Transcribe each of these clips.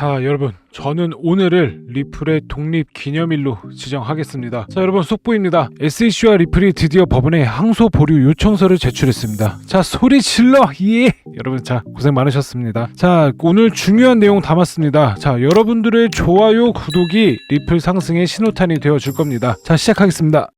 자 여러분 저는 오늘을 리플의 독립 기념일로 지정하겠습니다. 자 여러분 속보입니다. SEC와 리플이 드디어 법원에 항소 보류 요청서를 제출했습니다. 자 소리 질러! 예! 여러분 자 고생 많으셨습니다. 자 오늘 중요한 내용 담았습니다. 자 여러분들의 좋아요 구독이 리플 상승의 신호탄이 되어 줄 겁니다. 자 시작하겠습니다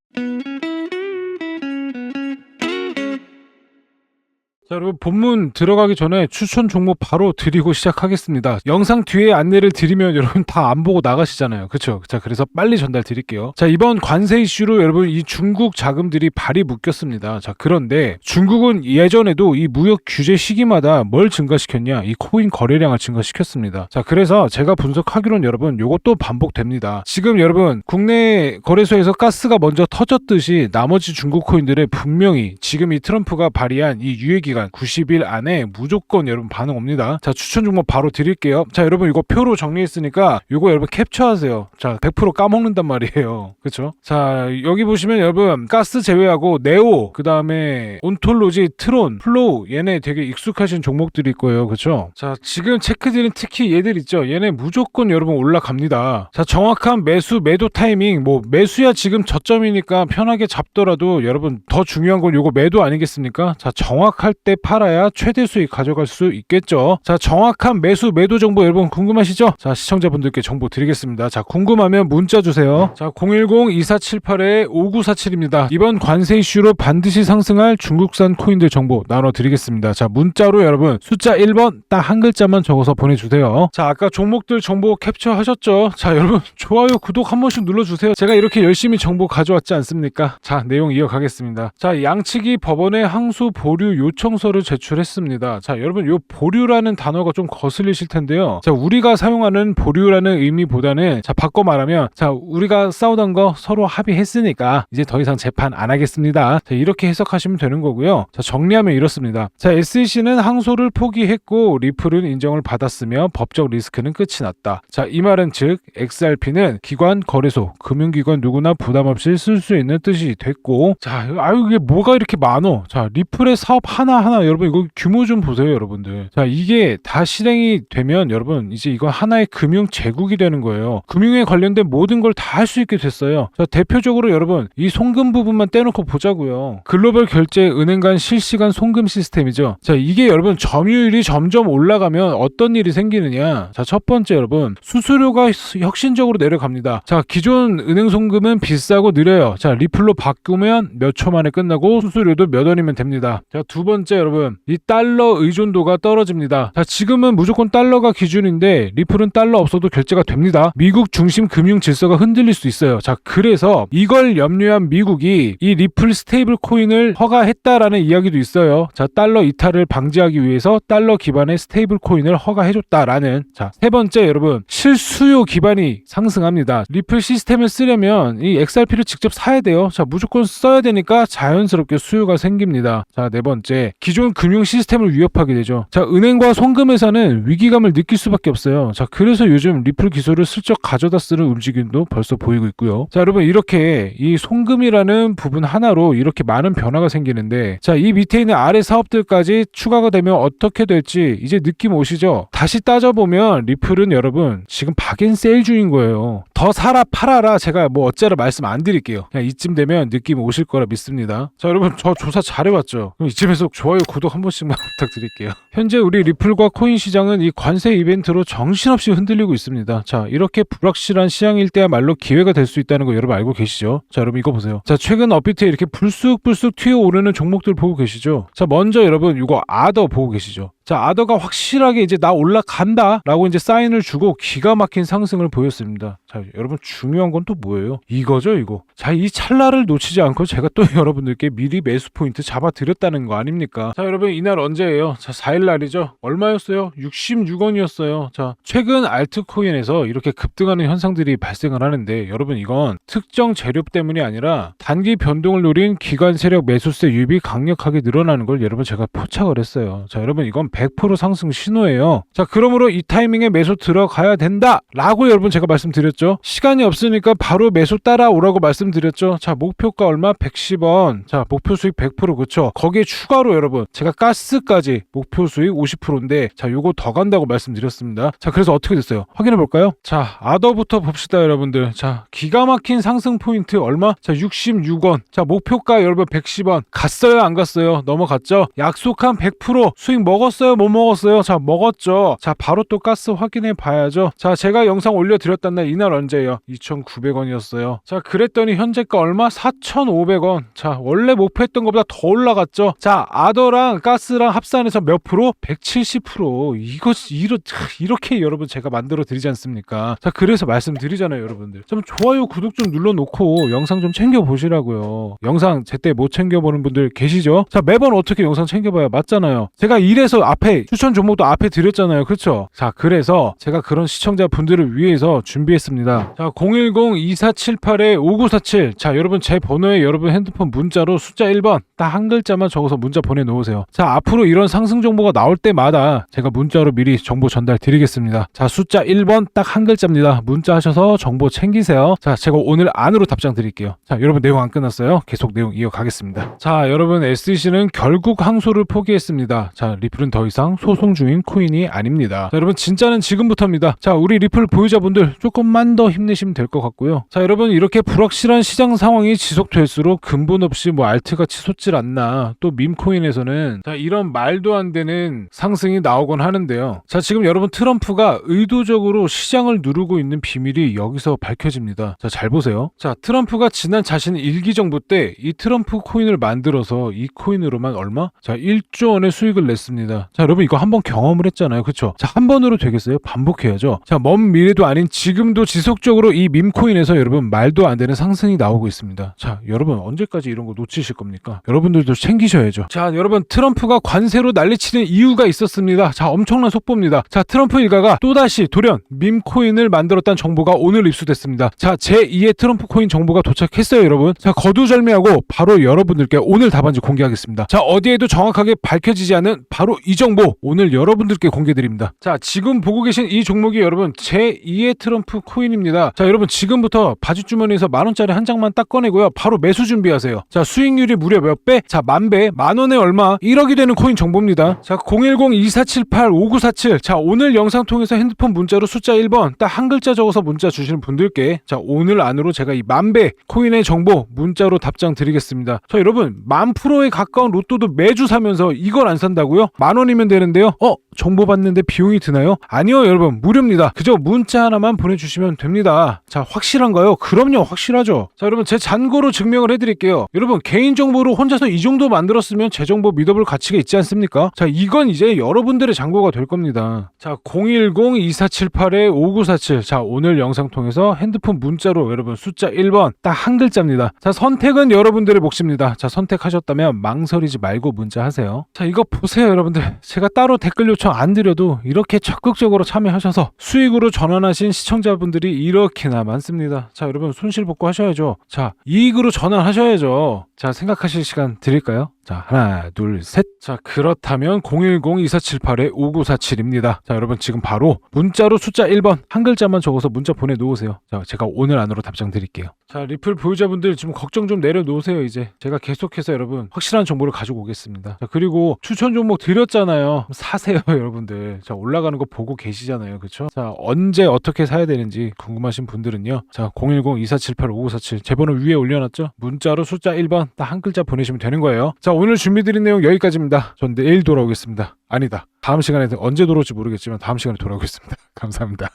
자 여러분 본문 들어가기 전에 추천 종목 바로 드리고 시작하겠습니다. 영상 뒤에 안내를 드리면 여러분 다 안 보고 나가시잖아요. 그쵸? 자 그래서 빨리 전달 드릴게요. 자 이번 관세 이슈로 여러분 이 중국 자금들이 발이 묶였습니다. 자 그런데 중국은 예전에도 이 무역 규제 시기마다 뭘 증가시켰냐? 이 코인 거래량을 증가시켰습니다. 자 그래서 제가 분석하기로는 여러분 요것도 반복됩니다. 지금 여러분 국내 거래소에서 가스가 먼저 터졌듯이 나머지 중국 코인들의 분명히 지금 이 트럼프가 발의한 이 유예 기간 90일 안에 무조건 여러분 반응 옵니다. 자 추천 종목 바로 드릴게요. 자 여러분 이거 표로 정리했으니까 이거 여러분 캡처하세요. 자 100% 까먹는단 말이에요. 그렇죠? 자 여기 보시면 여러분 가스 제외하고 네오 그 다음에 온톨로지 트론 플로우 얘네 되게 익숙하신 종목들일 거예요. 그렇죠? 자 지금 체크드린 특히 얘들 있죠. 얘네 무조건 여러분 올라갑니다. 자 정확한 매수 매도 타이밍 뭐 매수야 지금 저점이니까 편하게 잡더라도 여러분 더 중요한 건 요거 매도 아니겠습니까? 자 정확할 때 팔아야 최대 수익 가져갈 수 있겠죠. 자 정확한 매수 매도 정보 여러분 궁금하시죠? 자 시청자분들께 정보 드리겠습니다. 자 궁금하면 문자 주세요. 자 010-2478-5947입니다. 이번 관세 이슈로 반드시 상승할 중국산 코인들 정보 나눠드리겠습니다. 자 문자로 여러분 숫자 1번 딱 한 글자만 적어서 보내주세요. 자 아까 종목들 정보 캡처하셨죠? 자 여러분 좋아요 구독 한 번씩 눌러주세요. 제가 이렇게 열심히 정보 가져왔지 않습니까? 자 내용 이어가겠습니다. 자 양측이 법원에 항소 보류 요청 서를 제출했습니다. 자 여러분 요 보류라는 단어가 좀 거슬리실 텐데요. 자 우리가 사용하는 보류라는 의미보다는 자 바꿔 말하면 자 우리가 싸우던 거 서로 합의했으니까 이제 더 이상 재판 안 하겠습니다. 자 이렇게 해석하시면 되는 거고요. 자 정리하면 이렇습니다. 자 SEC는 항소를 포기했고 리플은 인정을 받았으며 법적 리스크는 끝이 났다. 자 이 말은 즉 XRP는 기관 거래소 금융기관 누구나 부담 없이 쓸 수 있는 뜻이 됐고 자 아유 이게 뭐가 이렇게 많어? 자 리플의 사업 하나 하나 여러분 이거 규모 좀 보세요 여러분들. 자 이게 다 실행이 되면 여러분 이제 이거 하나의 금융 제국이 되는 거예요. 금융에 관련된 모든 걸 다 할 수 있게 됐어요. 자 대표적으로 여러분 이 송금 부분만 떼놓고 보자고요. 글로벌 결제 은행 간 실시간 송금 시스템이죠. 자 이게 여러분 점유율이 점점 올라가면 어떤 일이 생기느냐? 자 첫 번째 여러분 수수료가 혁신적으로 내려갑니다. 자 기존 은행 송금은 비싸고 느려요. 자 리플로 바꾸면 몇 초 만에 끝나고 수수료도 몇 원이면 됩니다. 자 두 번째 여러분 이 달러 의존도가 떨어집니다. 자 지금은 무조건 달러가 기준인데 리플은 달러 없어도 결제가 됩니다. 미국 중심 금융 질서가 흔들릴 수 있어요. 자 그래서 이걸 염려한 미국이 이 리플 스테이블 코인을 허가했다라는 이야기도 있어요. 자 달러 이탈을 방지하기 위해서 달러 기반의 스테이블 코인을 허가해줬다라는 자 세 번째 여러분 실수요 기반이 상승합니다. 리플 시스템을 쓰려면 이 XRP를 직접 사야 돼요. 자 무조건 써야 되니까 자연스럽게 수요가 생깁니다. 자 네 번째 기존 금융 시스템을 위협하게 되죠. 자 은행과 송금회사는 위기감을 느낄 수밖에 없어요. 자 그래서 요즘 리플 기술을 슬쩍 가져다 쓰는 움직임도 벌써 보이고 있고요. 자 여러분 이렇게 이 송금이라는 부분 하나로 이렇게 많은 변화가 생기는데 자 이 밑에 있는 아래 사업들까지 추가가 되면 어떻게 될지 이제 느낌 오시죠? 다시 따져보면 리플은 여러분 지금 박앤 세일 중인 거예요. 더 사라 팔아라 제가 뭐 어째라 말씀 안 드릴게요. 그냥 이쯤 되면 느낌 오실 거라 믿습니다. 자 여러분 저 조사 잘해왔죠? 그럼 이쯤에서 좋아요 구독 한 번씩만 부탁드릴게요. 현재 우리 리플과 코인 시장은 이 관세 이벤트로 정신없이 흔들리고 있습니다. 자 이렇게 불확실한 시장일 때야말로 기회가 될 수 있다는 거 여러분 알고 계시죠? 자 여러분 이거 보세요. 자 최근 업비트에 이렇게 불쑥불쑥 튀어오르는 종목들 보고 계시죠? 자 먼저 여러분 이거 아더 보고 계시죠? 자 아더가 확실하게 이제 나 올라간다 라고 이제 사인을 주고 기가 막힌 상승을 보였습니다. 자 여러분 중요한 건 또 뭐예요? 이거죠 이거. 자 이 찰나를 놓치지 않고 제가 또 여러분들께 미리 매수 포인트 잡아드렸다는 거 아닙니까? 자 여러분 이날 언제예요? 자 4일 날이죠. 얼마였어요? 66원이었어요. 자 최근 알트코인에서 이렇게 급등하는 현상들이 발생을 하는데 여러분 이건 특정 재료 때문이 아니라 단기 변동을 노린 기관 세력 매수세 유입이 강력하게 늘어나는 걸 여러분 제가 포착을 했어요. 자 여러분 이건 100% 상승 신호예요. 자, 그러므로 이 타이밍에 매수 들어가야 된다 라고 여러분 제가 말씀드렸죠. 시간이 없으니까 바로 매수 따라오라고 말씀드렸죠. 자, 목표가 얼마? 110원. 자, 목표 수익 100% 그쵸? 거기에 추가로 여러분 제가 가스까지 목표 수익 50%인데 자, 요거 더 간다고 말씀드렸습니다. 자, 그래서 어떻게 됐어요? 확인해 볼까요? 자, 아더부터 봅시다, 여러분들. 자, 기가 막힌 상승 포인트 얼마? 자, 66원. 자, 목표가 여러분 110원. 갔어요, 안 갔어요? 넘어갔죠? 약속한 100% 수익 먹었어요, 못 먹었어요? 자, 먹었죠. 자, 바로 또 가스 확인해 봐야죠. 자, 제가 영상 올려드렸단 날 이날 언제예요? 2,900원이었어요. 자, 그랬더니 현재가 얼마? 4,500원. 자, 원래 목표했던 것보다 더 올라갔죠. 자, 아더랑 가스랑 합산해서 몇 프로? 170%. 이거 이러, 이렇게 여러분 제가 만들어 드리지 않습니까? 자, 그래서 말씀드리잖아요, 여러분들. 좀 좋아요, 구독 좀 눌러 놓고 영상 좀 챙겨 보시라고요. 영상 제때 못 챙겨 보는 분들 계시죠? 자, 매번 어떻게 영상 챙겨 봐야 맞잖아요. 제가 이래서 앞에 추천 종목도 앞에 드렸잖아요, 그렇죠? 자, 그래서 제가 그런 시청자 분들을 위해서 준비했습니다. 자, 010-2478-5947. 자, 여러분 제 번호에 여러분 핸드폰 문자로 숫자 1번 딱 한 글자만 적어서 문자 보내 놓으세요. 자, 앞으로 이런 상승 정보가 나올 때마다 제가 문자로 미리 정보 전달 드리겠습니다. 자, 숫자 1번 딱 한 글자입니다. 문자 하셔서 정보 챙기세요. 자, 제가 오늘 안으로 답장 드릴게요. 자, 여러분 내용 안 끝났어요. 계속 내용 이어가겠습니다. 자, 여러분 SEC는 결국 항소를 포기했습니다. 자, 리플은 더 이상 소송 중인 코인이 아닙니다. 자, 여러분 진짜는 지금부터입니다. 자, 우리 리플 보유자분들 조금만 더 힘내시면 될 것 같고요. 자, 여러분 이렇게 불확실한 시장 상황이 지속될수록 근본 없이 뭐 알트가 치솟질 않나 또 밈코인에서는 자, 이런 말도 안 되는 상승이 나오곤 하는데요. 자, 지금 여러분 트럼프가 의도적으로 시장을 누르고 있는 비밀이 여기서 밝혀집니다. 자, 잘 보세요. 자, 트럼프가 지난 자신 일기 정부 때 이 트럼프 코인을 만들어서 이 코인으로만 얼마? 자, 1조 원의 수익을 냈습니다. 자, 여러분 이거 한번 경험을 했잖아요. 그쵸? 자, 한 번으로 되겠어요? 반복해야죠. 자, 먼 미래도 아닌 지금도 지속적으로 이 밈코인에서 여러분 말도 안 되는 상승이 나오고 있습니다. 자, 여러분 언제까지 이런 거 놓치실 겁니까? 여러분들도 챙기셔야죠. 자, 여러분 트럼프가 관세로 난리치는 이유가 있었습니다. 자, 엄청난 속보입니다. 자, 트럼프 일가가 또다시 돌연 밈코인을 만들었다는 정보가 오늘 입수됐습니다. 자, 제2의 트럼프 코인 정보가 도착했어요, 여러분. 자, 거두절미하고 바로 여러분들께 오늘 답안지 공개하겠습니다. 자, 어디에도 정확하게 밝혀지지 않은 바로 이 정보 오늘 여러분들께 공개드립니다. 자, 지금 보고 계신 이 종목이 여러분 제2의 트럼프 코인입니다. 자, 여러분 지금부터 바지 주머니에서 만 원짜리 한 장만 딱 꺼내고요. 바로 매수 준비하세요. 자, 수익률이 무려 몇 배? 자, 만 배, 만 원에 얼마? 1억이 되는 코인 정보입니다. 자, 010-2478-5947. 자, 오늘 영상 통해서 핸드폰 문자로 숫자 1번 딱 한 글자 적어서 문자 주시는 분들께 자, 오늘 안으로 제가 이 만 배 코인의 정보 문자로 답장 드리겠습니다. 자, 여러분 만 프로에 가까운 로또도 매주 사면서 이걸 안 산다고요? 만 원이 면 되는데요. 어? 정보 받는데 비용이 드나요? 아니요, 여러분. 무료입니다. 그저 문자 하나만 보내주시면 됩니다. 자, 확실한가요? 그럼요, 확실하죠. 자, 여러분, 제 잔고로 증명을 해드릴게요. 여러분, 개인정보로 혼자서 이 정도 만들었으면 제 정보 믿어볼 가치가 있지 않습니까? 자, 이건 이제 여러분들의 잔고가 될 겁니다. 자, 010-2478-5947. 자, 오늘 영상 통해서 핸드폰 문자로 여러분 숫자 1번 딱 한 글자입니다. 자, 선택은 여러분들의 몫입니다. 자, 선택하셨다면 망설이지 말고 문자 하세요. 자, 이거 보세요, 여러분들. 제가 따로 댓글 요청 안 드려도 이렇게 적극적으로 참여하셔서 수익으로 전환하신 시청자분들이 이렇게나 많습니다. 자, 여러분 손실 복구 하셔야죠. 자, 이익으로 전환하셔야죠. 자, 생각하실 시간 드릴까요? 자, 하나, 둘, 셋. 자, 그렇다면 010-2478-5947입니다. 자, 여러분 지금 바로 문자로 숫자 1번 한 글자만 적어서 문자 보내놓으세요. 자, 제가 오늘 안으로 답장 드릴게요. 자, 리플 보유자분들 지금 걱정 좀 내려놓으세요, 이제. 제가 계속해서 여러분 확실한 정보를 가지고 오겠습니다. 자, 그리고 추천 종목 드렸잖아요. 사세요, 여러분들. 자, 올라가는 거 보고 계시잖아요. 그쵸? 자, 언제 어떻게 사야 되는지 궁금하신 분들은요. 자, 010-2478-5947 제 번호 위에 올려놨죠? 문자로 숫자 1번 딱 한 글자 보내시면 되는 거예요. 자, 오늘 준비드린 내용 여기까지입니다. 전 내일 돌아오겠습니다. 아니다. 다음 시간에 언제 돌아올지 모르겠지만 다음 시간에 돌아오겠습니다. 감사합니다.